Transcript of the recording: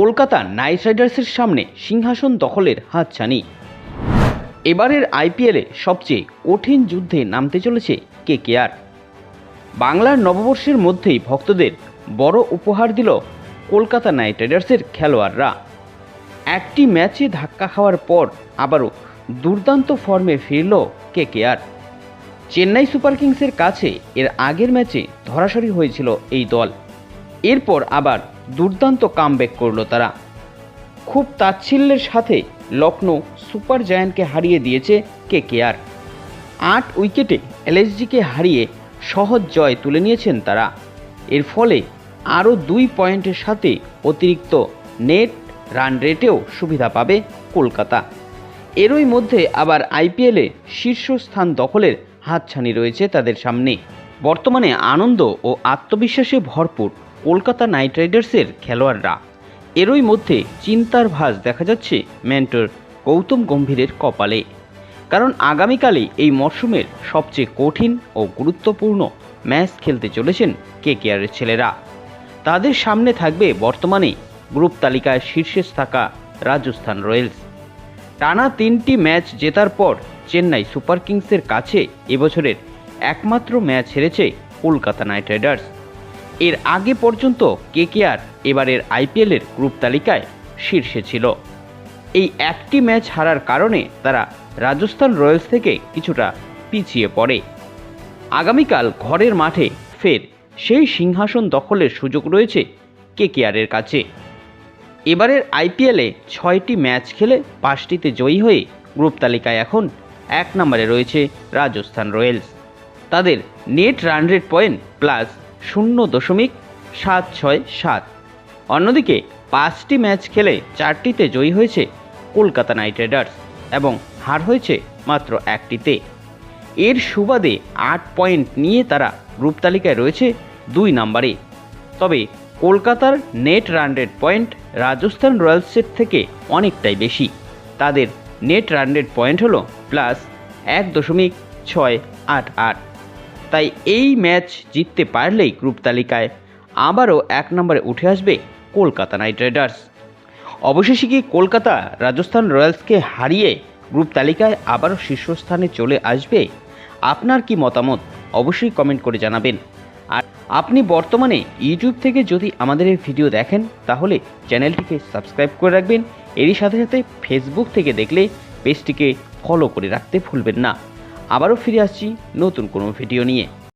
Kolkata night রাইডার্সের সামনে সিংহাসন দখলের হাতছানি। এবারের আইপিএলে সবচেয়ে কঠিন যুদ্ধে নামতে চলেছে কে কেআর বাংলার নববর্ষের মধ্যেই ভক্তদের বড় উপহার দিল কলকাতা নাইট রাইডার্সের খেলোয়াড়রা। একটি ম্যাচে ধাক্কা খাওয়ার পর আবারও দুর্দান্ত ফর্মে ফিরল কে কেআর চেন্নাই সুপার কিংসের কাছে এর আগের ম্যাচে ধরাশায়ী হয়েছিল এই দল। এরপর আবার দুর্দান্ত কামব্যাক করল তারা। খুব তাচ্ছিল্যের সাথে লখনৌ সুপার জায়ান্টকে হারিয়ে দিয়েছে কে কেআর আট উইকেটে এলএসজিকে হারিয়ে সহজ জয় তুলে নিয়েছেন তারা। এর ফলে আরও দুই পয়েন্টের সাথে অতিরিক্ত নেট রান রেটেও সুবিধা পাবে কলকাতা। এরই মধ্যে আবার আইপিএলে শীর্ষস্থান দখলের হাতছানি রয়েছে তাদের সামনে। বর্তমানে আনন্দ ও আত্মবিশ্বাসে ভরপুর। কলকাতা নাইট রাইডার্সের খেলোয়াড়রা। এরই মধ্যে চিন্তার ভাঁজ দেখা যাচ্ছে মেন্টর গৌতম গম্ভীরের কপালে। কারণ আগামীকালে এই মরশুমের সবচেয়ে কঠিন ও গুরুত্বপূর্ণ ম্যাচ খেলতে চলেছেন কে কেয়ারের ছেলেরা। তাদের সামনে থাকবে বর্তমানে গ্রুপ তালিকায় শীর্ষে থাকা রাজস্থান রয়্যালস। টানা তিনটি ম্যাচ জেতার পর চেন্নাই সুপার কিংসের কাছে এবছরের একমাত্র ম্যাচ হেরেছে কলকাতা নাইট রাইডার্স। এর আগে পর্যন্ত কেকেআর এবারের আইপিএলের গ্রুপ তালিকায় শীর্ষে ছিল। এই একটি ম্যাচ হারার কারণে তারা রাজস্থান রয়্যালস থেকে কিছুটা পিছিয়ে পড়ে। আগামীকাল ঘরের মাঠে ফের সেই সিংহাসন দখলের সুযোগ রয়েছে কেকেআরের কাছে। এবারের আইপিএলে ছয়টি ম্যাচ খেলে পাঁচটিতে জয়ী হয়ে গ্রুপ তালিকায় এখন এক নম্বরে রয়েছে রাজস্থান রয়্যালস। তাদের net run rate point plus শূন্য দশমিক সাত ছয় সাত। অন্যদিকে পাঁচটি ম্যাচ খেলে চারটিতে জয়ী হয়েছে কলকাতা নাইট রাইডার্স এবং হার হয়েছে মাত্র একটিতে। এর সুবাদে আট পয়েন্ট নিয়ে তারা গ্রুপ তালিকায় রয়েছে দুই নম্বরে। তবে কলকাতার নেট রান পয়েন্ট রাজস্থান রয়্যালসের থেকে অনেকটাই বেশি। তাদের নেট রান পয়েন্ট হলো প্লাস এক দশমিক ছয় আট আট। তাই এই ম্যাচ জিততে পারলেই গ্রুপ তালিকায় আবারও এক নম্বরে উঠে আসবে কলকাতা নাইট রাইডার্স। অবশেষে কি কলকাতা রাজস্থান রয়্যালসকে হারিয়ে গ্রুপ তালিকায় আবারও শীর্ষস্থানে চলে আসবে? আপনার কি মতামত? অবশ্যই কমেন্ট করে জানাবেন। আর আপনি বর্তমানে ইউটিউব থেকে যদি আমাদের এই ভিডিও দেখেন, তাহলে চ্যানেলটিকে সাবস্ক্রাইব করে রাখবেন। এরই সাথে সাথে ফেসবুক থেকে দেখলে পেজটিকে ফলো করে রাখতে ভুলবেন না। আবারও ফিরে আসছি নতুন কোনো ভিডিও নিয়ে।